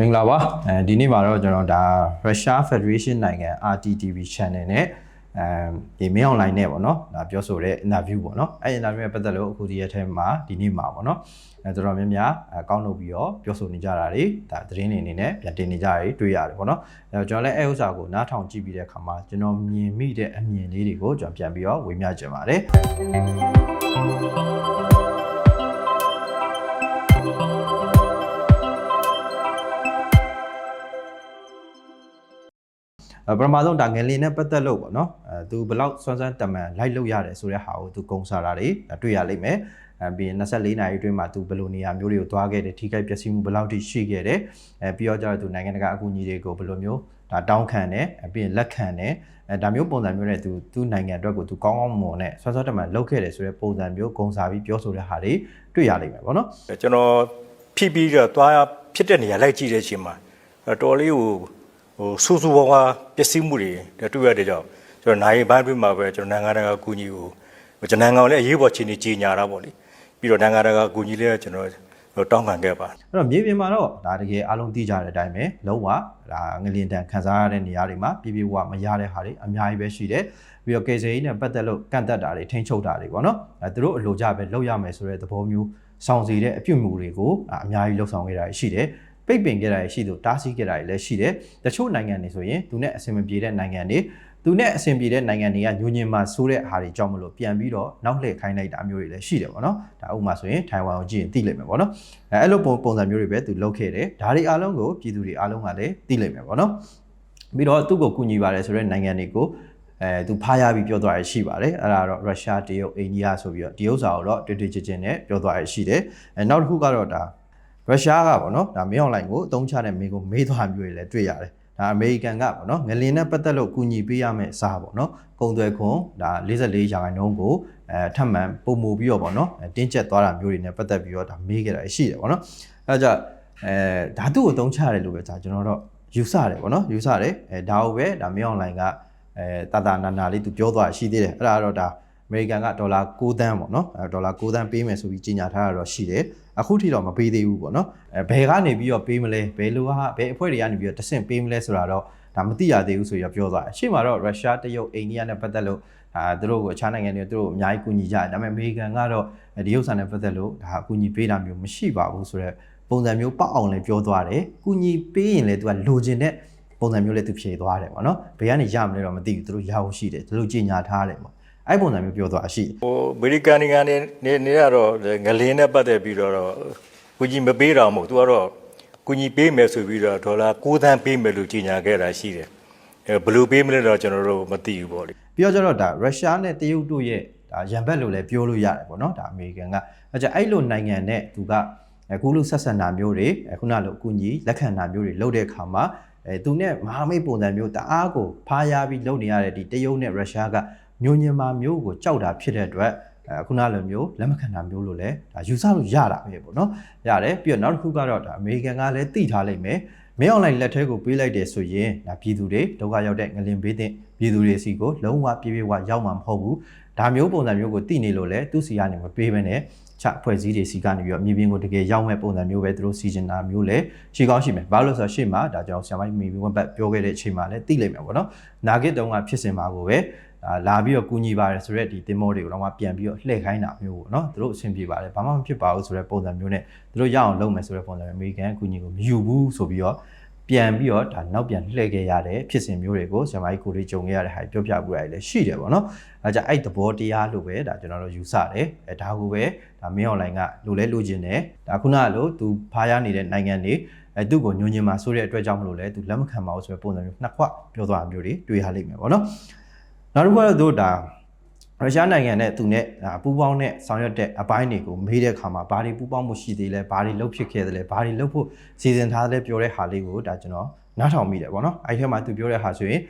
မင်္ဂလာပါအဲဒီနေ့မှာတော့ကျွန်တော်ဒါ Russia Federation နိုင်ငံ RTTV channel နဲ့အဲဒီမင်း online နဲ့ပေါ့နော်ဒါပြောဆိုတဲ့ interview ပေါ့နော်အဲ interview နဲ့ပတ်သက်လို့အခုဒီရက်ထဲမှာဒီနေ့မှာပေါ့နော်အဲတော်တော်များများအကောင်းလုပ်ပြီးတော့ပြောဆိုနေကြတာတွေဒါသတင်းတွေအနေနဲ့ပြန်တင်နေကြတာတွေတွေ့ရတယ်ပေါ့နော်အဲတော့ကျွန်တော်လည်းအဲဥစ္စာကိုနားထောင်ကြည့်ပြီးတဲ့အခါမှာကျွန်တော်မြင်မိတဲ့အမြင်လေးတွေကိုကျွန်တော်ပြန်ပြီးတော့ဝေမျှချင်ပါတယ် ပထမဆုံးဒါငယ်လင်းနဲ့ပတ်သက်လို့ပေါ့နော်အဲသူဘလောက်စွမ်းစွမ်းတမန်လိုက်လို့ရတယ်ဆိုတဲ့ဟာကိုသူကုံစားတာတွေတွေ့ရလိမ့်မယ်အဲပြီးရင်24နာရီအတွင်းမှာသူဘယ်လိုနေရာမျိုးတွေကိုသွားခဲ့တယ်ထိခိုက်ပျက်စီးမှုဘယ်လောက်ထိရှိခဲ့တယ်အဲပြီးတော့ကျတော့သူနိုင်ငံတကာအကူအညီတွေကိုဘယ်လိုမျိုးဒါတောင်းခံတယ်အပြီးရင်လက်ခံတယ်အဲဒါမျိုးပုံစံမျိုးနဲ့သူသူနိုင်ငံအတွက်ကိုသူကောင်းကောင်းမွန်နဲ့စွမ်းစွမ်းတမန်လုပ်ခဲ့တယ်ဆိုတဲ့ပုံစံမျိုးကုံစားပြီးပြောဆိုတဲ့ဟာတွေတွေ့ရလိမ့်မယ်ပေါ့နော်ကျွန်တော်ဖိပြီးတော့သွားဖြစ်တဲ့နေရာလိုက်ကြည့်တဲ့အချိန်မှာတော်လေးကို ဟိုစူးစူးဝါးဝါပျက်စီးမှုတွေတွေ့ရတဲ့ကြောင့်ကျွန်တော်နိုင်ဘိုင်းပြီးမှာပဲကျွန်တော်နိုင်ငံတကာအကူအညီကိုကျွန်တော်နိုင်ငံလည်းအရေးပေါ်ချင်းနေကြီးညာတာပေါ့လေပြီးတော့နိုင်ငံတကာအကူအညီလည်းကျွန်တော်တောင်းခံခဲ့ပါအဲ့တော့မြေပြင်မှာတော့ဒါတကယ်အားလုံးသိကြတဲ့အတိုင်းပဲလုံးဝဒါငလျင်တန်ခန်းစားရတဲ့နေရာတွေမှာပြည်ပြဝမရတဲ့ဟာတွေအများကြီးပဲရှိတယ်ပြီးတော့ကေဆေးကြီးနဲ့ပတ်သက်လို့ကန့်သက်တာတွေထိန်းချုပ်တာတွေပေါ့နော်အဲသူတို့အလိုကြပဲလောက်ရမယ်ဆိုတဲ့သဘောမျိုးဆောင်စီတဲ့အပြုတ်မှုတွေကိုအများကြီးလှုပ်ဆောင်ခဲ့တာရှိတယ် ပိတ်ပင်ခဲ့တာရှိသူတားဆီးခဲ့တာလည်းရှိတယ်တချို့နိုင်ငံတွေဆိုရင်သူနဲ့အဆင်မပြေတဲ့နိုင်ငံတွေသူနဲ့အဆင်ပြေတဲ့နိုင်ငံတွေကညဉ့်ညင်မှာဆိုးတဲ့အားတွေကြောင့်မလို့ပြန်ပြီးတော့နောက်လှည့်ခိုင်းလိုက်တာမျိုးတွေလည်းရှိတယ်ပေါ့နော်ဒါဥပမာဆိုရင်ထိုင်ဝမ်ကိုကြည့်ရင်သိလိမ့်မယ်ပေါ့နော်အဲအဲ့လိုပုံပုံစံမျိုးတွေပဲသူလုပ်ခဲ့တယ်ဒါတွေအားလုံးကိုပြည်သူတွေအားလုံးကလည်းသိလိမ့်မယ်ပေါ့နော်ပြီးတော့သူ့ကိုကူညီပါတယ်ဆိုတဲ့နိုင်ငံတွေကိုအဲသူဖားရပြီးပြောသွားရရှိပါတယ်အဲ့ဒါတော့ရုရှားတရုတ်အိန္ဒိယဆိုပြီးတော့ဒီဥစ္စာကိုတော့တွေ့တွေ့ချင်းချင်းနဲ့ပြောသွားရရှိတယ်အဲနောက်တစ်ခုကတော့ဒါ ရုရှားကပေါ့နော်ဒါမင်းအွန်လိုင်းကိုအသုံးချတဲ့မင်းကိုမေးသွားမျိုးတွေလည်းတွေ့ရတယ်ဒါအမေရိကန်ကပေါ့နော်ငလင်နဲ့ပတ်သက်လို့ကူညီပေးရမယ့်အစားပေါ့နော်ကုန်သွယ်ခွန်ဒါ44ရာခိုင်နှုန်းကိုအဲထပ်မံပုံမူပြီးတော့ပေါ့နော်တင်းကျပ်သွားတာမျိုးတွေနဲ့ပတ်သက်ပြီးတော့ဒါမေးခဲ့တာရှိတယ်ပေါ့နော်အဲဒါကြောင့်အဲဓာတုကိုအသုံးချရတယ်လို့ပဲဒါကျွန်တော်တော့ယူဆတယ်ပေါ့နော်ယူဆတယ်အဲဒါကိုပဲဒါမင်းအွန်လိုင်းကအဲတာတာနာနာလေးသူပြောသွားရှိသေးတယ်အဲ့ဒါကတော့ဒါ အမေရိကန်ကဒေါ်လာ6သန်းပေါ့နော်အဲဒေါ်လာ6သန်းပေးမယ်ဆိုပြီးကြေညာထားတာတော့ရှိတယ်အခုထိတော့မပေးသေးဘူးပေါ့နော်အဲဘယ်ကနေပြီးတော့ပေးမလဲဘယ်လိုဟာဘယ်အဖွဲ့တွေကနေပြီးတော့တဆင့်ပေးမလဲဆိုတာတော့ဒါမသိရသေးဘူးဆိုပြီးပြောသွားတယ်ရှေ့မှာတော့ရုရှားတရုတ်အိန္ဒိယနဲ့ပတ်သက်လို့ဒါသူတို့ကိုအခြားနိုင်ငံတွေသူတို့အများကြီးကူညီကြတယ်ဒါပေမဲ့အမေရိကန်ကတော့ဒီဥစ္စာနဲ့ပတ်သက်လို့ဒါအကူညီပေးတာမျိုးမရှိပါဘူးဆိုတော့ပုံစံမျိုးပောက်အောင်လည်းပြောသွားတယ်ကူညီပေးရင်လည်းသူကလိုချင်တဲ့ပုံစံမျိုးလည်းသူဖြေသွားတယ်ပေါ့နော်ဘယ်ကနေရမလဲတော့မသိဘူးသူတို့ရအောင်ရှိတယ်သူတို့ကြီးညာထားတယ်ပေါ့ အဲ့ပုံစံမျိုးပြောသွားရှိတယ်ဟိုအမေရိကန်နိုင်ငံနေနေနေရတော့ငလင်းနဲ့ပတ်သက်ပြီးတော့ကူညီမပေးတော့မဟုတ်သူကတော့ကူညီပေးမယ်ဆိုပြီးတော့ဒေါ်လာ9သန်းပေးမယ်လို့ကြေညာခဲ့တာရှိတယ်အဲဘယ်လိုပေးမလဲတော့ကျွန်တော်တို့မသိဘူးပေါ့လေပြီးတော့ကျတော့ဒါရုရှားနဲ့တရုတ်တို့ရဲ့ဒါရန်ဘက်လို့လည်းပြောလို့ရတယ်ပေါ့နော်ဒါအမေရိကန်ကအဲကြအဲ့လိုနိုင်ငံနဲ့သူကအခုလိုဆက်ဆံတာမျိုးတွေခုနလိုအကူကြီးလက်ခံတာမျိုးတွေလုပ်တဲ့အခါမှာအဲသူနဲ့မဟာမိတ်ပုံစံမျိုးတအားကိုဖားရပြီးလုပ်နေရတဲ့ဒီတရုတ်နဲ့ရုရှားက မျိုးညင်မာမျိုးကိုကြောက်တာဖြစ်တဲ့အတွက်အခုနလိုမျိုးလက်မခံတာမျိုးလို့လည်းဒါယူဆလို့ရတာပဲပေါ့နော်ရတယ်ပြီးတော့နောက်တစ်ခုကတော့ဒါအမေရိကန်ကလည်းသိထားလိမ့်မယ်မင်းအွန်လိုင်းလက်ထဲကိုပေးလိုက်တယ်ဆိုရင်ဒါပြည်သူတွေဒုက္ခရောက်တဲ့ငလင်ဘေးတဲ့ပြည်သူတွေစီကိုလုံးဝပြေးပြေးဝရောက်မှာမဟုတ်ဘူးဒါမျိုးပုံစံမျိုးကိုသိနေလို့လဲသူစီကနေမပေးဘဲနဲ့ချအဖွဲ့စည်းတွေစီကနေပြီးတော့မြေပြင်ကိုတကယ်ရောက်မဲ့ပုံစံမျိုးပဲသူတို့စီစဉ်တာမျိုးလဲရှိကောင်းရှိမယ်ဘာလို့လဲဆိုတော့ရှေ့မှာဒါကြောင့်ဆရာမကြီးမြေပြင်ဝက်ဘတ်ပြောခဲ့တဲ့အချိန်မှာလဲသိလိမ့်မယ်ပေါ့နော်နာဂစ်တုံးကဖြစ်စင်ပါကိုပဲအာ လာပြီးတော့ကူညီပါတယ်ဆိုတော့ဒီတင်မောတွေကိုတော့မှပြန်ပြီးတော့လှည့်ခိုင်းတာမျိုးပေါ့နော်သူတို့အဆင်ပြေပါတယ်ဘာမှမဖြစ်ပါဘူးဆိုတဲ့ပုံစံမျိုးနဲ့သူတို့ရအောင်လုပ်မယ်ဆိုတဲ့ပုံစံမျိုးအမေရိကန်ကူညီကိုမယူဘူးဆိုပြီးတော့ပြန်ပြီးတော့ဒါနောက်ပြန်လှည့်ခဲ့ရတဲ့ဖြစ်စဉ်မျိုးတွေကိုဆရာမကြီးကိုလေးကြုံခဲ့ရတဲ့ဟာပြောပြပူရတယ်လည်းရှိတယ်ပေါ့နော်အဲကြအဲ့သဘောတရားလို့ပဲဒါကျွန်တော်တို့ယူဆတယ်အဲဒါကိုပဲဒါမင်းအွန်လိုင်းကလိုလဲလိုချင်တယ်ဒါခုနကလိုသူဖားရနေတဲ့နိုင်ငံတွေအဲသူ့ကိုညွန်ညင်မှာဆိုတဲ့အတွက်ကြောင့်မလို့လဲသူလက်မခံပါဘူးဆိုတဲ့ပုံစံမျိုးနှစ်ခွပြောသွားတာမျိုးတွေတွေ့ရလိမ့်မယ်ပေါ့နော် နောက်တစ်ခုကတော့သူဒါရုရှားနိုင်ငံနဲ့သူနဲ့ပူးပေါင်းတဲ့ဆောင်ရွက်တဲ့အပိုင်းတွေကိုမေးတဲ့အခါမှာဘာတွေပူးပေါင်းမှုရှိသေးလဲဘာတွေလုပ်ဖြစ်ခဲ့သလဲဘာတွေလုပ်ဖို့စီစဉ်ထားလဲပြောတဲ့ဟာလေးကိုဒါကျွန်တော်နားထောင်မိတယ်ပေါ့နော်အဲ့ဒီထဲမှာသူပြောတဲ့ဟာဆိုရင်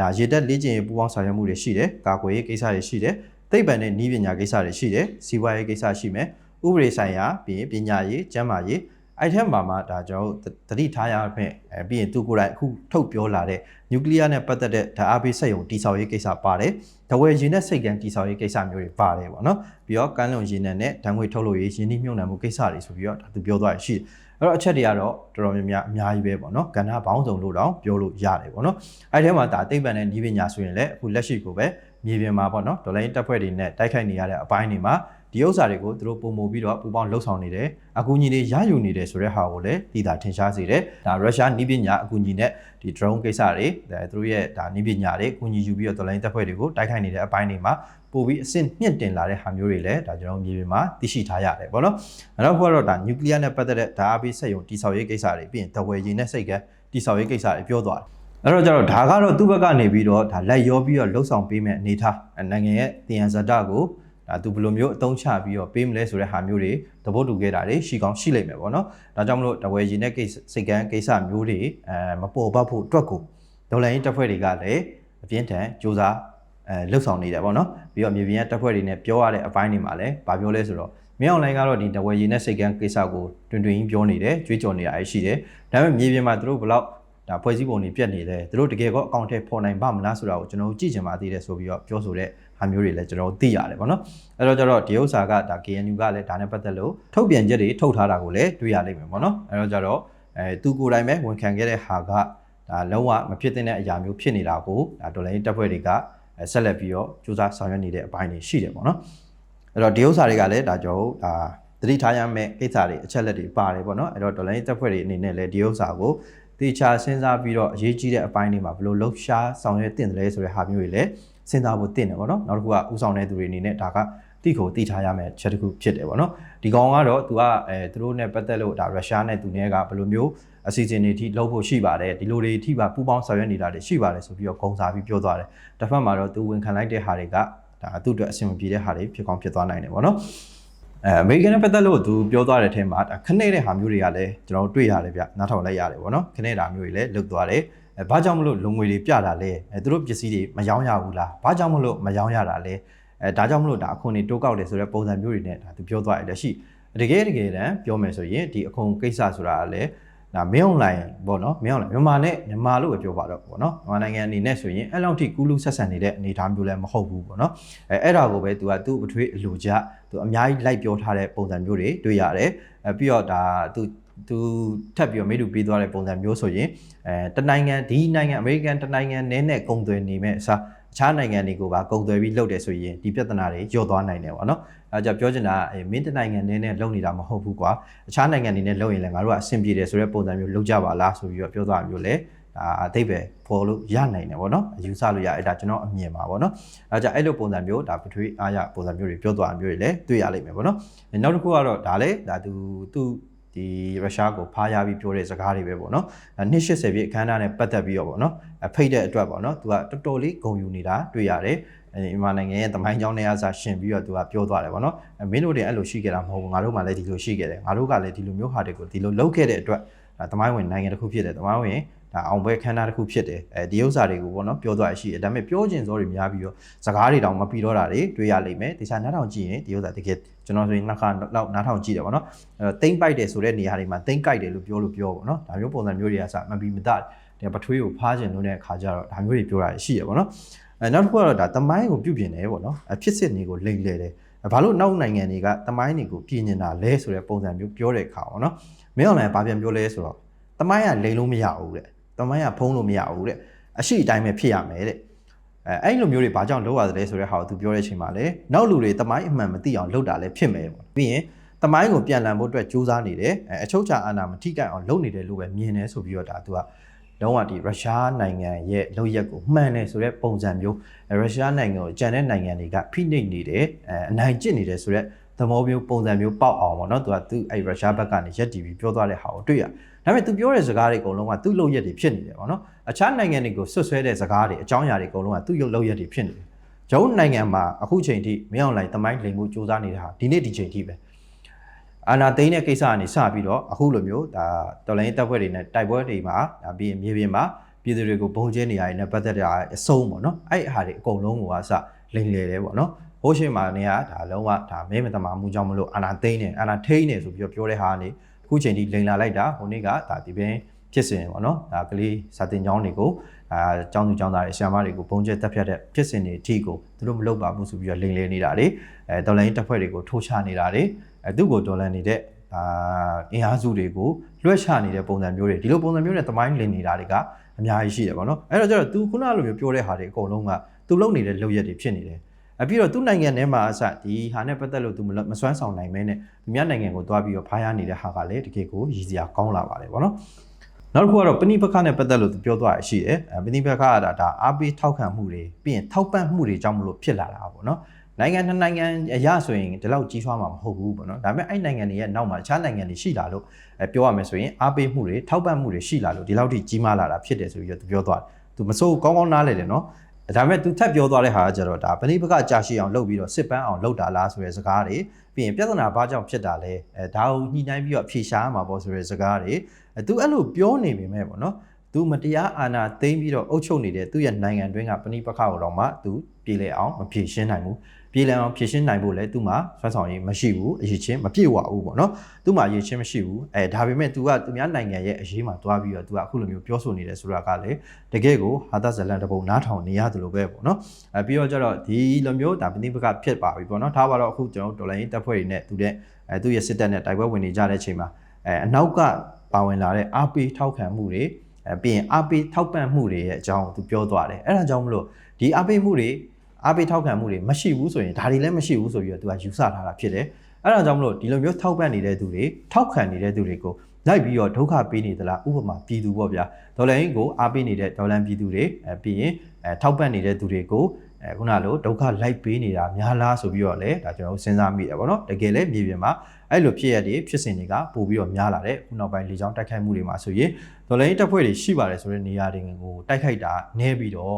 ဒါရေတက်လေ့ကျင့်ရေးပူးပေါင်းဆောင်ရွက်မှုတွေရှိတယ်ကာကွယ်ရေးကိစ္စတွေရှိတယ်သိပ္ပံနဲ့ဤပညာကိစ္စတွေရှိတယ်စီးပွားရေးကိစ္စရှိမယ်ဥပဒေဆိုင်ရာပြီးရင်ပညာရေးကျန်းမာရေး အဲ့ထက်မှာမှဒါကျွန်တော်တို့တတိထားရမယ့်အဲပြီးရင်သူကိုယ်တိုင်အခုထုတ်ပြောလာတဲ့နျူကလ িয়ার နဲ့ပတ်သက်တဲ့ဓာတ်အားပေးစက်ရုံတိဆောက်ရေးကိစ္စပါတယ်တဝယ်ရင်နဲ့စိတ်ကန်တိဆောက်ရေးကိစ္စမျိုးတွေပါတယ်ပေါ့နော်ပြီးတော့ကမ်းလွန်ရင်နဲ့ဓာတ်ငွေထုတ်လို့ရေးရင်းနှီးမြှုပ်နှံမှုကိစ္စတွေဆိုပြီးတော့ဒါသူပြောသွားရရှိတယ်အဲ့တော့အချက်တွေကတော့တော်တော်များများအများကြီးပဲပေါ့နော်ကဏ္ဍဘောင်းစုံလို့တောင်ပြောလို့ရတယ်ပေါ့နော်အဲ့ဒီထဲမှာဒါသိပ္ပံနဲ့ဤပညာဆိုရင်လည်းအခုလက်ရှိကိုပဲမြေပြင်မှာပေါ့နော်ဒေါ်လာရင်းတပ်ဖွဲ့တွေနဲ့တိုက်ခိုက်နေရတဲ့အပိုင်းတွေမှာ ဒီဥစ္စာတွေကိုသူတို့ပုံမှုပြီးတော့ပူပေါင်းလှုပ်ဆောင်နေတယ်အကူအညီတွေရယူနေတယ်ဆိုတဲ့ဟာကိုလည်းသိတာထင်ရှားစေတယ်ဒါရုရှားဤပညာအကူအညီနဲ့ဒီ drone ကိစ္စတွေဒါသူတို့ရဲ့ဒါဤပညာတွေအကူအညီယူပြီးတော့ဒေါ်လာရင်းတပ်ဖွဲ့တွေကိုတိုက်ခိုက်နေတဲ့အပိုင်းတွေမှာပို့ပြီးအဆင့်မြင့်တင်လာတဲ့ဟာမျိုးတွေလည်းဒါကျွန်တော်မြေပြင်မှာသိရှိထားရတယ်ပေါ့နော်အဲ့တော့ခုကတော့ဒါနျူကလ িয়ার နဲ့ပတ်သက်တဲ့ဓာတ်အားပေးစက်ရုံတိဆောက်ရေးကိစ္စတွေပြီးရင်တဝယ်ရင်နဲ့စိတ်ကတိဆောက်ရေးကိစ္စတွေပြောသွားတယ်အဲ့တော့ကျတော့ဒါကတော့သူ့ဘက်ကနေပြီးတော့ဒါလက်ရောပြီးတော့လှုပ်ဆောင်ပေးမဲ့အနေထားနိုင်ငံရဲ့တည်ရန်ဇာတကိုဒါ သူဘယ်လိုမျိုးအသုံးချပြီးတော့ပေးမလဲဆိုတဲ့ဟာမျိုးတွေသဘောတူခဲ့တာတွေရှိကောင်းရှိလိမ့်မယ်ပေါ့နော်ဒါကြောင့်မလို့တဝယ်ရင်နဲ့ကိစ္စစိတ်ကန်းကိစ္စမျိုးတွေအဲမပေါ်ပေါက်ဖို့အတွက်ကိုဒေါ်လာရင်းတပ်ဖွဲ့တွေကလည်းအပြင်းထန်စ조사အဲလှုပ်ဆောင်နေတယ်ပေါ့နော်ပြီးတော့မြေပြင်ကတပ်ဖွဲ့တွေနဲ့ပြောရတဲ့အပိုင်းတွေမှာလည်းဗာပြောလဲဆိုတော့မြေအောင်လိုင်းကတော့ဒီတဝယ်ရည်နဲ့စိတ်ကန်းကိစ္စကိုတွင်တွင်ကြီးပြောနေတယ်ကြွေးကြော်နေတာအရှိတယ်ဒါပေမဲ့မြေပြင်မှာသူတို့ဘယ်လောက်ဒါဖွဲ့စည်းပုံတွေပြတ်နေတယ်သူတို့တကယ်ကောအကောင့်ထဲပေါ်နိုင်ပါမလားဆိုတာကိုကျွန်တော်တို့ကြည့်ချင်ပါသေးတယ်ဆိုပြီးတော့ပြောဆိုတဲ့ ဟာမျိုးတွေလည်းကျွန်တော်တို့သိရတယ်ပေါ့နော်အဲ့တော့ကျတော့ဒီဥစ္စာကဒါ KNU ကလည်းဒါနဲ့ပတ်သက်လို့ထုတ်ပြန်ချက်တွေထုတ်ထားတာကိုလည်းတွေ့ရလိမ့်မယ်ပေါ့နော်အဲ့တော့ကျတော့အဲသူကိုယ်တိုင်ပဲဝန်ခံခဲ့တဲ့ဟာကဒါလုံးဝမဖြစ်တဲ့အရာမျိုးဖြစ်နေတာကိုဒါဒေါ်လာရင်းတပ်ဖွဲ့တွေကအဲဆက်လက်ပြီးတော့စူးစမ်းဆောင်ရွက်နေတဲ့အပိုင်းတွေရှိတယ်ပေါ့နော်အဲ့တော့ဒီဥစ္စာတွေကလည်းဒါကြောင့်ဒါသတိထားရမယ့်ကိစ္စတွေအချက်လက်တွေပါတယ်ပေါ့နော်အဲ့တော့ဒေါ်လာရင်းတပ်ဖွဲ့တွေအနေနဲ့လည်းဒီဥစ္စာကိုတေချာစဉ်းစားပြီးတော့အရေးကြီးတဲ့အပိုင်းတွေမှာဘယ်လိုလှုပ်ရှားဆောင်ရွက်တင်တယ်လဲဆိုတဲ့ဟာမျိုးတွေလည်း စဉ်းစားဖို့တင်တယ်ပေါ့နော်နောက်တစ်ခုကဥဆောင်တဲ့သူတွေအနေနဲ့ဒါကတိကိုတိထားရမယ့်ချက်တစ်ခုဖြစ်တယ်ပေါ့နော်ဒီကောင်ကတော့သူကအဲသူတို့နဲ့ပတ်သက်လို့ဒါရုရှားနဲ့သူနဲ့ကဘယ်လိုမျိုးအစီအစဉ်တွေထိလုပ်ဖို့ရှိပါတယ်ဒီလိုတွေထိပါပူပေါင်းဆောင်ရွက်နေတာတွေရှိပါတယ်ဆိုပြီးတော့ဂုံစားပြီးပြောသွားတယ်တစ်ဖက်မှာတော့သူဝန်ခံလိုက်တဲ့ဟာတွေကဒါသူ့အတွက်အဆင်မပြေတဲ့ဟာတွေဖြစ်ကောင်းဖြစ်သွားနိုင်တယ်ပေါ့နော်အဲအမေရိကန်နဲ့ပတ်သက်လို့သူပြောသွားတဲ့အထက်မှာဒါခနဲ့တဲ့ဟာမျိုးတွေကလည်းကျွန်တော်တို့တွေ့ရတယ်ဗျနားထောင်လိုက်ရတယ်ပေါ့နော်ခနဲ့တာမျိုးတွေလည်းလုပ်သွားတယ် အဲဘာကြောင့်မလို့လုံငွေတွေပြတာလဲအဲသူတို့ပစ္စည်းတွေမယောင်းရဘူးလားဘာကြောင့်မလို့မယောင်းရတာလဲအဲဒါကြောင့်မလို့ဒါအခွန်တွေတိုးကောက်တယ်ဆိုတဲ့ပုံစံမျိုးတွေနဲ့ဒါသူပြောသွားတယ်လက်ရှိတကယ်တကယ်တမ်းပြောမယ်ဆိုရင်ဒီအခွန်ကိစ္စဆိုတာကလည်းဒါမင်းအွန်လိုင်းပေါ့နော်မင်းအွန်လိုင်းမြန်မာနဲ့မြန်မာလို့ပဲပြောပါတော့ပေါ့နော်မြန်မာနိုင်ငံအနေနဲ့ဆိုရင်အဲ့လောက်ထိကူးလူဆက်ဆံနေတဲ့အနေအထားမျိုးလည်းမဟုတ်ဘူးပေါ့နော်အဲအဲ့ဒါကိုပဲသူကသူ့အထွေးအလိုကြသူအများကြီးလိုက်ပြောထားတဲ့ပုံစံမျိုးတွေတွေ့ရတယ်အဲပြီးတော့ဒါသူ သူထပ်ပြီးတော့မိတူပေးသွားတဲ့ပုံစံမျိုးဆိုရင်အဲတနိုင်ငံဒီနိုင်ငံအမေရိကန်တနိုင်ငံနဲ့နဲ့ကုန်သွယ်နေမဲ့အစားအခြားနိုင်ငံတွေကိုပါကုန်သွယ်ပြီးလုပ်တယ်ဆိုရင်ဒီပြဿနာတွေညှော့သွားနိုင်တယ်ပေါ့နော်အဲကြောင့်ပြောချင်တာကမင်းတနိုင်ငံနဲ့နဲ့လုပ်နေတာမဟုတ်ဘူးကွာအခြားနိုင်ငံတွေနဲ့လုပ်ရင်လည်းငါတို့ကအဆင်ပြေတယ်ဆိုတဲ့ပုံစံမျိုးလုပ်ကြပါလားဆိုပြီးတော့ပြောသွားမျိုးလဲဒါအသိပဲပေါ်လို့ရနိုင်တယ်ပေါ့နော်အယူဆလို့ရအဲ့ဒါကျွန်တော်အမြင်ပါပေါ့နော်အဲကြောင့်အဲ့လိုပုံစံမျိုးဒါပထွေးအားရပုံစံမျိုးတွေပြောသွားမျိုးတွေလည်းတွေ့ရလိမ့်မယ်ပေါ့နော်နောက်တစ်ခုကတော့ဒါလည်းဒါသူသူ ဒီရုရှားကိုဖားရပြီးပြောတဲ့စကားတွေပဲပေါ့နော်နှစ်80ပြည့်အခမ်းအနားနဲ့ပတ်သက်ပြီးတော့ပေါ့နော်ဖိတ်တဲ့အတွက်ပေါ့နော်သူကတော်တော်လေးဂုဏ်ယူနေတာတွေ့ရတယ်မြန်မာနိုင်ငံရဲ့တမိုင်းကြောင်းနဲ့အစားရှင်ပြီးတော့သူကပြောသွားတယ်ပေါ့နော်မင်းတို့တွေအဲ့လိုရှိခဲ့တာမဟုတ်ဘူးငါတို့မှလည်းဒီလိုရှိခဲ့တယ်ငါတို့ကလည်းဒီလိုမျိုးဟာတွေကိုဒီလိုလုပ်ခဲ့တဲ့အတွက်တမိုင်းဝင်နိုင်ငံတစ်ခုဖြစ်တယ်တမိုင်းဝင် ဒါအောင်ပွဲခန်းနာတစ်ခုဖြစ်တယ်အဲဒီဥစ္စာတွေကိုပေါ့နော်ပြောသွားရရှိတယ်ဒါပေမဲ့ပြောကျင်စောတွေများပြီးတော့စကားတွေတောင်မပြီးတော့တာတွေတွေ့ရလိမ့်မယ်ဒီစားနားထောင်ကြည့်ရင်ဒီဥစ္စာတကယ်ကျွန်တော်ဆိုရင်နှစ်ခါနောက်နားထောင်ကြည့်တယ်ပေါ့နော်အဲတိမ့်ပိုက်တယ်ဆိုတဲ့နေရာတွေမှာတိမ့်ကြိုက်တယ်လို့ပြောလို့ပြောပေါ့နော်ဒါမျိုးပုံစံမျိုးတွေကစမပြီးမတတ်တယ်ပထွေးကိုဖားကျင်လို့တဲ့အခါကျတော့ဒါမျိုးတွေပြောတာရှိရပေါ့နော်အဲနောက်တစ်ခုကတော့ဒါတမိုင်းကိုပြုပြင်တယ်ပေါ့နော်အဖြစ်စစ်တွေကိုလိမ့်လေတယ်ဘာလို့နောက်နိုင်ငံတွေကတမိုင်းတွေကိုပြင်နေတာလဲဆိုတဲ့ပုံစံမျိုးပြောတဲ့အခါပေါ့နော်မင်းအောင်လည်းဘာပြန်ပြောလဲဆိုတော့တမိုင်းကလိမ့်လို့မရဘူးတဲ့ တမိုင်းကဖုံးလို့မရဘူးတဲ့အရှိအတိုင်းပဲဖြစ်ရမယ်တဲ့အဲအဲ့လိုမျိုးတွေဘာကြောင့်လုပ်ရသလဲဆိုတဲ့ဟာကိုသူပြောတဲ့အချိန်မှာလေနောက်လူတွေတမိုင်းအမှန်မသိအောင်လုပ်တာလည်းဖြစ်မယ်ပေါ့ပြီးရင်တမိုင်းကိုပြန်လည်ဖို့အတွက်ကြိုးစားနေတယ်အဲအချုပ်ချာအာဏာမထိခိုက်အောင်လုပ်နေတယ်လို့ပဲမြင်တယ်ဆိုပြီးတော့ဒါသူကလုံးဝဒီရုရှားနိုင်ငံရဲ့လုပ်ရက်ကိုမှန်တယ်ဆိုတဲ့ပုံစံမျိုးရုရှားနိုင်ငံကိုကြံတဲ့နိုင်ငံတွေကဖိနှိပ်နေတယ်အဲအနိုင်ကျင့်နေတယ်ဆိုတဲ့သဘောမျိုးပုံစံမျိုးပေါက်အောင်ပေါ့နော်သူကသူအဲ့ရုရှားဘက်ကနေရက်တီပြီးပြောသွားတဲ့ဟာကိုတွေ့ရ ဒါပေမဲ့သူပြောတဲ့စကားတွေအကုန်လုံးကသူ့လုပ်ရက်တွေဖြစ်နေတယ်ပေါ့နော်အခြားနိုင်ငံတွေကိုဆွတ်ဆွဲတဲ့စကားတွေအကြောင်းအရာတွေအကုန်လုံးကသူ့ရုပ်လုပ်ရက်တွေဖြစ်နေတယ်ဂျုံနိုင်ငံမှာအခုချိန်ထိမင်းအောင်လိုင်းတမိုင်းလိမ်မှုစူးစမ်းနေတဲ့ဟာဒီနေ့ဒီချိန်ထိပဲအာနာသိန်းတဲ့ကိစ္စကနေစပြီးတော့အခုလိုမျိုးဒါတော်လိုင်းတပ်ဖွဲ့တွေနဲ့တိုက်ပွဲတွေမှာဒါပြီးရင်မြေပြင်မှာပြည်သူတွေကိုပုံကျဲနေရတဲ့ပတ်သက်တဲ့အဆုံးပေါ့နော်အဲ့အဟာတွေအကုန်လုံးကိုအစလိမ်လေတယ်ပေါ့နော်ဟိုးရှိမှာနေကဒါလုံးဝဒါမဲမတမာမှုကြောင့်မလို့အာနာသိန်းနေအာနာထိန်းနေဆိုပြီးတော့ပြောတဲ့ဟာကနေအ ခုချိန်ထိလိန်လာလိုက်တာဟိုနေ့ကဒါဒီပင်ဖြစ်စဉ်ပေါ့နော်ဒါကလေးစာတင်ကျောင်းတွေကိုအာကျောင်းသူကျောင်းသားတွေဆရာမတွေကိုပုံကျက်တက်ဖြတ်တဲ့ဖြစ်စဉ်တွေအထိကိုသူတို့မလုပ်ပါဘူးဆိုပြီးတော့လိန်လဲနေတာတွေအဲဒေါ်လာရင်းတပ်ဖွဲ့တွေကိုထိုးချနေတာတွေအဲသူ့ကိုဒေါ်လာနေတဲ့ဒါအင်အားစုတွေကိုလွှဲချနေတဲ့ပုံစံမျိုးတွေဒီလိုပုံစံမျိုးနဲ့တမိုင်းလင်နေတာတွေကအများကြီးရှိတယ်ပေါ့နော်အဲ့တော့ကျတော့ तू ခုနလိုမျိုးပြောတဲ့ဟာတွေအကုန်လုံးက तू လုပ်နေတဲ့လုပ်ရက်တွေဖြစ်နေတယ် အပြီးတော့သူ့နိုင်ငံထဲမှာအစဒီဟာနဲ့ပတ်သက်လို့ तू မလွတ်မစွမ်းဆောင်နိုင်မဲနဲ့သူများနိုင်ငံကိုသွားပြီးတော့ဖားရနေတဲ့ဟာကလည်းတကယ်ကိုရည်စရာကောင်းလာပါတယ်ပေါ့နော်နောက်တစ်ခုကတော့ပဏိပခနဲ့ပတ်သက်လို့သူပြောသွားရရှိတယ်အဲပဏိပခကဒါဒါအားပေးထောက်ခံမှုတွေပြီးရင်ထောက်ပံ့မှုတွေကြောင့်မလို့ဖြစ်လာတာပေါ့နော်နိုင်ငံတစ်နိုင်ငံအရာဆိုရင်ဒီလောက်ကြီးထွားမှာမဟုတ်ဘူးပေါ့နော်ဒါပေမဲ့အဲ့နိုင်ငံတွေရဲ့နောက်မှာတခြားနိုင်ငံတွေရှိလာလို့အဲပြောရမယ်ဆိုရင်အားပေးမှုတွေထောက်ပံ့မှုတွေရှိလာလို့ဒီလောက်ထိကြီးမားလာတာဖြစ်တယ်ဆိုပြီးတော့သူပြောသွားတယ်သူမစိုးကောင်းကောင်းနားလဲတယ်နော် ဒါပေမဲ့သူထပ်ပြောသွားတဲ့ဟာကကျတော့ဒါပဏိပခကြာရှိအောင်လုပ်ပြီးတော့စစ်ပန်းအောင်လုပ်တာလားဆိုတဲ့စကားတွေပြီးရင်ပြဿနာဘာကြောင့်ဖြစ်တာလဲအဲဒါကိုညှိနှိုင်းပြီးတော့ဖြေရှားမှာပေါ့ဆိုတဲ့စကားတွေအဲသူအဲ့လိုပြောနေပေမဲ့ပေါ့နော်သူမတရားအာဏာသိမ်းပြီးတော့အုပ်ချုပ်နေတဲ့သူ့ရဲ့နိုင်ငံတွင်းကပဏိပခကိုတော့မှသူပြည်လဲအောင်မဖြေရှင်းနိုင်ဘူး ပြည်လဲအောင်ဖြေရှင်းနိုင်ဖို့လဲသူ့မှာဆွမ်းဆောင်ရည်မရှိဘူးအရေးချင်းမပြည့်ဝဘူးပေါ့နော်သူ့မှာအရေးချင်းမရှိဘူးအဲဒါပေမဲ့ तू ကသူများနိုင်ငံရဲ့အရေးမှာတွားပြီးတော့ तू ကအခုလိုမျိုးပြောဆိုနေတယ်ဆိုတာကလည်းတကယ်ကိုဟာသဇလန်တပုံနားထောင်နေရတယ်လို့ပဲပေါ့နော်အဲပြီးတော့ကျတော့ဒီလိုမျိုးဒါပဏိပခဖြစ်ပါပြီပေါ့နော်ဒါပါတော့အခုကျွန်တော်တို့ဒေါ်လာရင်းတပ်ဖွဲ့တွေနဲ့သူတဲ့အဲသူ့ရဲ့စစ်တပ်နဲ့တိုက်ပွဲဝင်နေကြတဲ့အချိန်မှာအဲအနောက်ကပါဝင်လာတဲ့အားပေးထောက်ခံမှုတွေအဲပြီးရင်အားပေးထောက်ပံ့မှုတွေရဲ့အကြောင်းသူပြောသွားတယ်အဲ့ဒါကြောင့်မလို့ဒီအားပေးမှုတွေ အားပေးထောက်ခံမှုတွေမရှိဘူးဆိုရင်ဒါတွေလည်းမရှိဘူးဆိုပြီးတော့သူကယူဆထားတာဖြစ်တယ်အဲ့ဒါကြောင့်မလို့ဒီလိုမျိုးထောက်ပံ့နေတဲ့သူတွေထောက်ခံနေတဲ့သူတွေကိုလိုက်ပြီးတော့ဒုက္ခပေးနေသလားဥပမာပြည်သူပေါ့ဗျာဒေါ်လာရင်းကိုအားပေးနေတဲ့ဒေါ်လာပြည်သူတွေအဲပြီးရင်အဲထောက်ပံ့နေတဲ့သူတွေကိုအဲခုနလိုဒုက္ခလိုက်ပေးနေတာများလားဆိုပြီးတော့လည်းဒါကျွန်တော်တို့စဉ်းစားမိတယ်ပေါ့နော်တကယ်လည်းမြေပြင်မှာအဲ့လိုဖြစ်ရတဲ့ဖြစ်စဉ်တွေကပို့ပြီးတော့များလာတဲ့ခုနောက်ပိုင်းလေကြောင်းတိုက်ခိုက်မှုတွေမှာဆိုရင်ဒေါ်လာရင်းတပ်ဖွဲ့တွေရှိပါတယ်ဆိုတဲ့နေရာတွေကိုတိုက်ခိုက်တာနည်းပြီးတော့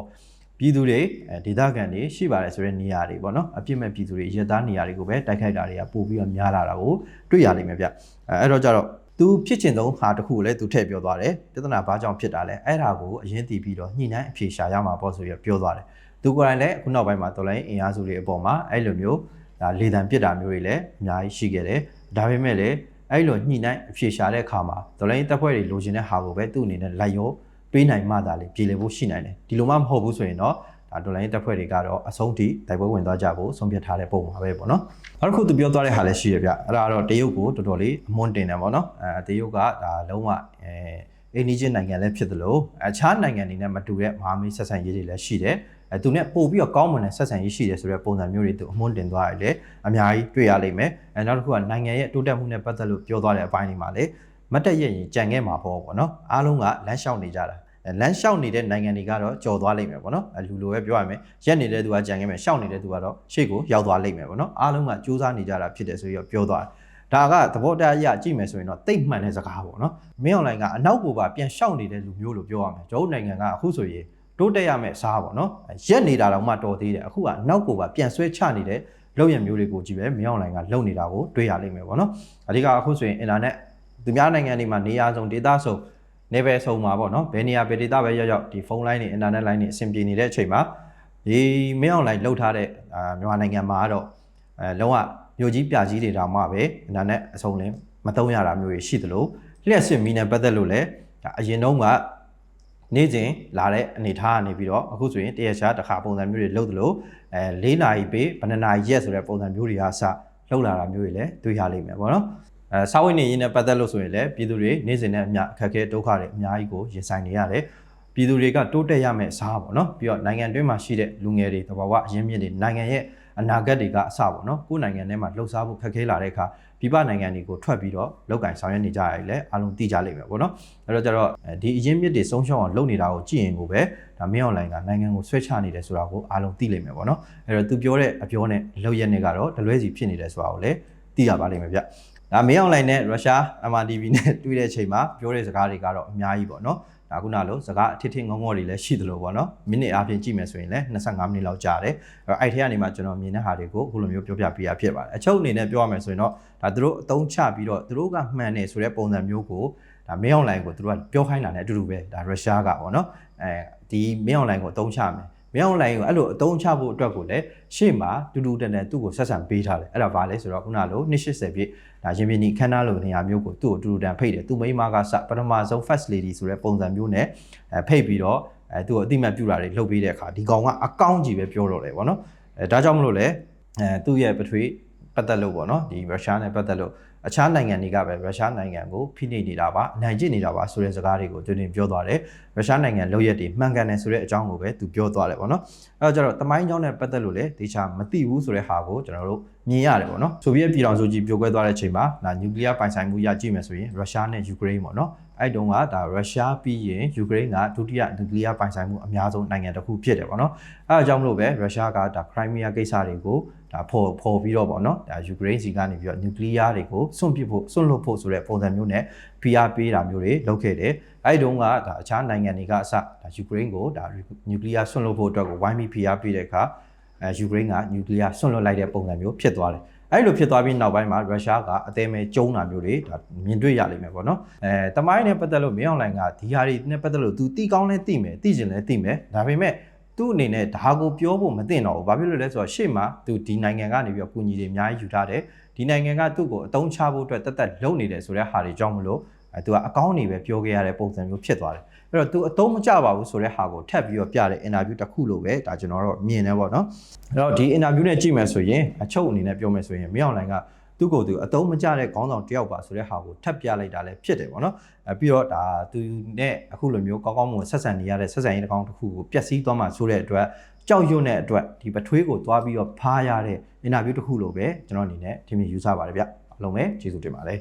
ပြည်သူတွေအဲဒေသခံတွေရှိပါတယ်ဆိုတဲ့နေရာတွေပေါ့နော်အပြစ်မဲ့ပြည်သူတွေရသားနေရာတွေကိုပဲတိုက်ခိုက်တာတွေကပို့ပြီးတော့များလာတာကိုတွေ့ရလိမ့်မယ်ဗျအဲအဲ့တော့ကြတော့သူဖြစ်ချင်ဆုံးဟာတစ်ခုကိုလည်းသူထည့်ပြောသွားတယ်ပြဿနာဘာကြောင့်ဖြစ်တာလဲအဲ့ဒါကိုအရင်တည်ပြီးတော့ညှိနှိုင်းအဖြေရှာရမှာပေါ့ဆိုပြီးတော့ပြောသွားတယ်သူကိုယ်တိုင်လည်းအခုနောက်ပိုင်းမှာတော်လိုင်းအင်အားစုတွေအပေါ်မှာအဲ့လိုမျိုးဒါလေတံပြစ်တာမျိုးတွေလည်းအများကြီးရှိခဲ့တယ်ဒါပေမဲ့လည်းအဲ့လိုညှိနှိုင်းအဖြေရှာတဲ့အခါမှာတော်လိုင်းတပ်ဖွဲ့တွေလိုချင်တဲ့ဟာကိုပဲသူ့အနေနဲ့လိုက်ရော ပေးနိုင်မှသာလေပြည်လည်ဖို့ရှိနိုင်တယ်ဒီလိုမှမဟုတ်ဘူးဆိုရင်တော့ဒါဒေါ်လာရင်းတပ်ဖွဲ့တွေကတော့အဆုံးထိတိုက်ပွဲဝင်သွားကြဖို့ဆုံးဖြတ်ထားတဲ့ပုံပါပဲပေါ့နော်နောက်တစ်ခုသူပြောသွားတဲ့ဟာလည်းရှိရဗျအဲ့ဒါကတော့တရုတ်ကိုတော်တော်လေးအမွန်းတင်တယ်ပေါ့နော်အဲတရုတ်ကဒါလုံးဝအဲအိန္ဒိချင်းနိုင်ငံလည်းဖြစ်သလိုအခြားနိုင်ငံတွေနဲ့မတူတဲ့မဟာမိတ်ဆက်ဆံရေးတွေလည်းရှိတယ်အဲသူနဲ့ပို့ပြီးတော့ကောင်းမွန်တဲ့ဆက်ဆံရေးရှိတယ်ဆိုတဲ့ပုံစံမျိုးတွေသူအမွန်းတင်သွားရတယ်အများကြီးတွေ့ရလိမ့်မယ်အဲနောက်တစ်ခုကနိုင်ငံရဲ့တိုးတက်မှုနဲ့ပတ်သက်လို့ပြောသွားတဲ့အပိုင်းတွေမှာလည်းမတက်ရရင်ကြံခဲ့မှာပေါ့ပေါ့နော်အားလုံးကလမ်းလျှောက်နေကြတာ လမ်းလျှောက်နေတဲ့နိုင်ငံတွေကတော့ကြော်သွားလိမ့်မယ်ပေါ့နော်လူလိုပဲပြောရမယ်ရက်နေတဲ့သူကကြံခဲ့မယ်ရှောက်နေတဲ့သူကတော့ရှေ့ကိုရောက်သွားလိမ့်မယ်ပေါ့နော်အားလုံးကစူးစမ်းနေကြတာဖြစ်တယ်ဆိုပြီးတော့ပြောသွားတယ်ဒါကသဘောတရားအရကြည့်မယ်ဆိုရင်တော့တိတ်မှန်တဲ့စကားပေါ့နော်မင်းအွန်လိုင်းကအနောက်ကိုပါပြန်ရှောက်နေတဲ့လူမျိုးလို့ပြောရမယ်ကျွန်တော်နိုင်ငံကအခုဆိုရင်တိုးတက်ရမယ့်စားပေါ့နော်ရက်နေတာတော့မှတော်သေးတယ်အခုကနောက်ကိုပါပြန်ဆွဲချနေတဲ့လောက်ရမျိုးတွေကိုကြည့်ပဲမင်းအွန်လိုင်းကလုံနေတာကိုတွေ့ရလိမ့်မယ်ပေါ့နော်အဓိကအခုဆိုရင်အင်တာနက်သူများနိုင်ငံတွေမှာနေရာစုံ data စုံ နေပဲဆုံးမှာပေါ့နော်ဘယ်နေရာဘယ် data ပဲရောက်ရောက်ဒီဖုန်းလိုင်းတွေ internet line တွေအဆင်ပြေနေတဲ့အချိန်မှာဒီမင်းအောင်လိုင်းလှုပ်ထားတဲ့အာမြန်မာနိုင်ငံမှာကတော့အဲလုံးဝမြို့ကြီးပြကြီးတွေတောင်မှပဲ internet အဆုံးလင်းမသုံးရတာမျိုးတွေရှိသလိုလျှက်စစ်မီနဲ့ပတ်သက်လို့လည်းဒါအရင်တုန်းကနေ့စဉ်လာတဲ့အနေထားကနေပြီးတော့အခုဆိုရင်တရရှားတစ်ခါပုံစံမျိုးတွေလှုပ်သလိုအဲ၄နာရီပေးဘယ်နှစ်နာရီရက်ဆိုတဲ့ပုံစံမျိုးတွေကစလှုပ်လာတာမျိုးတွေလည်းတွေ့ရလိမ့်မယ်ပေါ့နော် အဲစာဝတ်နေရေးနဲ့ပတ်သက်လို့ဆိုရင်လည်းပြည်သူတွေနေ့စဉ်နဲ့အများအခက်အခဲဒုက္ခတွေအများကြီးကိုရင်ဆိုင်နေရတယ်ပြည်သူတွေကတိုးတက်ရမယ့်စားပေါ့နော်ပြီးတော့နိုင်ငံတွင်းမှာရှိတဲ့လူငယ်တွေတဘာဝအရင်းမြစ်တွေနိုင်ငံရဲ့အနာဂတ်တွေကအစပေါ့နော်ကိုယ်နိုင်ငံထဲမှာလှုပ်ရှားဖို့ခက်ခဲလာတဲ့အခါပြည်ပနိုင်ငံတွေကိုထွက်ပြီးတော့လောက်ကင်ဆောင်ရွက်နေကြရတယ်လေအားလုံးသိကြလိမ့်မယ်ပေါ့နော်အဲ့တော့ကျတော့ဒီအရင်းမြစ်တွေဆုံးရှုံးအောင်လုပ်နေတာကိုကြည့်ရင်ကိုပဲဒါမင်းအွန်လိုင်းကနိုင်ငံကိုဆွဲချနေတယ်ဆိုတာကိုအားလုံးသိလိမ့်မယ်ပေါ့နော်အဲ့တော့သူပြောတဲ့အပြောနဲ့လောက်ရက်နဲ့ကတော့တလွဲစီဖြစ်နေတယ်ဆိုတာကိုလည်းသိရပါလိမ့်မယ်ဗျ ဒါမင်းအွန်လိုင်းနဲ့ရုရှား MRTV နဲ့တွေ့တဲ့အချိန်မှာပြောတဲ့စကားတွေကတော့အများကြီးပေါ့နော်ဒါခုနလိုစကားအထစ်ထစ်ငုံငေါတွေလည်းရှိသလိုပေါ့နော်မိနစ်အားဖြင့်ကြည့်မယ်ဆိုရင်လည်း25မိနစ်လောက်ကြာတယ်အဲ့တော့အဲ့ထဲကနေမှကျွန်တော်မြင်တဲ့ဟာတွေကိုအခုလိုမျိုးပြောပြပေးရဖြစ်ပါတယ်အချုပ်အနေနဲ့ပြောရမယ်ဆိုရင်တော့ဒါသူတို့အသုံးချပြီးတော့သူတို့ကမှန်တယ်ဆိုတဲ့ပုံစံမျိုးကိုဒါမင်းအွန်လိုင်းကိုသူတို့ကပြောခိုင်းတာနဲ့အတူတူပဲဒါရုရှားကပေါ့နော်အဲဒီမင်းအွန်လိုင်းကိုအသုံးချမယ် မင်းအွန်လိုင်းကိုအဲ့လိုအသုံးချဖို့အတွက်ကိုလည်းရှေ့မှာတူတူတန်တန်သူ့ကိုဆက်ဆံပေးထားတယ်အဲ့ဒါဘာလဲဆိုတော့ခုနလို280ပြည့်ဒါရင်ပြင်းဒီခန်းနာလိုနေရာမျိုးကိုသူ့ကိုတူတူတန်ဖိတ်တယ်သူမိန်းမကစပထမဆုံး first lady ဆိုတဲ့ပုံစံမျိုးနဲ့အဲဖိတ်ပြီးတော့အဲသူ့ကိုအတိမတ်ပြုတာတွေလုပ်ပေးတဲ့အခါဒီကောင်ကအကောင့်ကြီးပဲပြောတော့တယ်ဗောနော်အဲဒါကြောင့်မလို့လဲအဲသူ့ရဲ့ပထွေးပတ်သက်လို့ဗောနော်ဒီရုရှားနဲ့ပတ်သက်လို့ အခြားနိုင်ငံတွေကပဲရုရှားနိုင်ငံကိုဖိနှိပ်နေတာပါအနိုင်ကျင့်နေတာပါဆိုတဲ့စကားတွေကိုသူတင်ပြောသွားတယ်ရုရှားနိုင်ငံလောက်ရက်တွေမှန်ကန်တယ်ဆိုတဲ့အကြောင်းကိုပဲသူပြောသွားတယ်ပေါ့နော်အဲတော့ကျတော့တမိုင်းကြောင်းနဲ့ပတ်သက်လို့လည်းတေချာမသိဘူးဆိုတဲ့ဟာကိုကျွန်တော်တို့မြင်ရတယ်ပေါ့နော်ဆိုဗီယက်ပြည်ထောင်စုကြီးပြိုကွဲသွားတဲ့အချိန်မှာဒါနျူကလ িয়ার ပိုင်ဆိုင်မှုရကြည့်မယ်ဆိုရင်ရုရှားနဲ့ယူကရိန်းပေါ့နော် အဲ့တုန်းကဒါရုရှားပြီးရင်ယူကရိန်းကဒုတိယနျူကလ িয়ার ပိုင်ဆိုင်မှုအများဆုံးနိုင်ငံတစ်ခုဖြစ်တယ်ပေါ့နော်အဲအကြောင်းမလို့ပဲရုရှားကဒါခရိုင်းမီးယားကိစ္စတွေကိုဒါပေါ်ပေါ်ပြီးတော့ပေါ့နော်ဒါယူကရိန်းစီကနေပြီးတော့နျူကလ িয়ার တွေကိုစွန့်ပစ်ဖို့စွန့်လွတ်ဖို့ဆိုတဲ့ပုံစံမျိုးနဲ့ဖိအားပေးတာမျိုးတွေလုပ်ခဲ့တယ်အဲ့တုန်းကဒါအခြားနိုင်ငံတွေကအစဒါယူကရိန်းကိုဒါနျူကလ িয়ার စွန့်လွတ်ဖို့အတွက်ကိုဝိုင်းပြီးဖိအားပေးတဲ့အခါအဲယူကရိန်းကနျူကလ িয়ার စွန့်လွတ်လိုက်တဲ့ပုံစံမျိုးဖြစ်သွားတယ် အဲ့လိုဖြစ်သွားပြီးနောက်ပိုင်းမှာရုရှားကအသေးမဲကျုံတာမျိုးတွေဒါမြင်တွေ့ရလိမ့်မယ်ပေါ့နော်အဲတမိုင်းနဲ့ပတ်သက်လို့မင်းအောင်လှိုင်ကဒီဟာတွေနဲ့ပတ်သက်လို့ तू တီကောင်းလဲသိမယ်သိကျင်လဲသိမယ်ဒါပေမဲ့သူ့အနေနဲ့ဒါကိုပြောဖို့မသင့်တော့ဘူးဘာဖြစ်လို့လဲဆိုတော့ရှေ့မှာသူဒီနိုင်ငံကနေပြီးတော့ကုညီတွေအများကြီးယူထားတယ်ဒီနိုင်ငံကသူ့ကိုအတုံးချဖို့အတွက်တက်တက်လုပ်နေတယ်ဆိုတဲ့ဟာတွေကြောင့်မလို့အဲသူကအကောင်းနေပဲပြောခဲ့ရတဲ့ပုံစံမျိုးဖြစ်သွားတယ် အဲ့တော့ तू အတုံးမကျပါဘူးဆိုတဲ့ဟာကိုထပ်ပြီးတော့ပြတဲ့ interview တစ်ခုလို့ပဲဒါကျွန်တော်တို့မြင်နေပေါ့နော်အဲ့တော့ဒီ interview နဲ့ကြည့်မယ်ဆိုရင်အချုပ်အနေနဲ့ပြောမယ်ဆိုရင်မင်းအောင်လှိုင်ကသူ့ကိုယ်သူအတုံးမကျတဲ့ခေါင်းဆောင်တယောက်ပါဆိုတဲ့ဟာကိုထပ်ပြလိုက်တာလည်းဖြစ်တယ်ပေါ့နော်အဲပြီးတော့ဒါသူနဲ့အခုလိုမျိုးကောင်းကောင်းမွန်ဆက်ဆံနေရတဲ့ဆက်ဆံရေးတစ်ကောင်တစ်ခုကိုပျက်စီးသွားမှဆိုတဲ့အတွက်ကြောက်ရွံ့တဲ့အတွက်ဒီပထွေးကိုသွားပြီးတော့ဖားရတဲ့အင်တာဗျူးတစ်ခုလိုပဲကျွန်တော်အနေနဲ့ဒီမျိုးယူဆပါတယ်ဗျအားလုံးပဲကျေးဇူးတင်ပါတယ်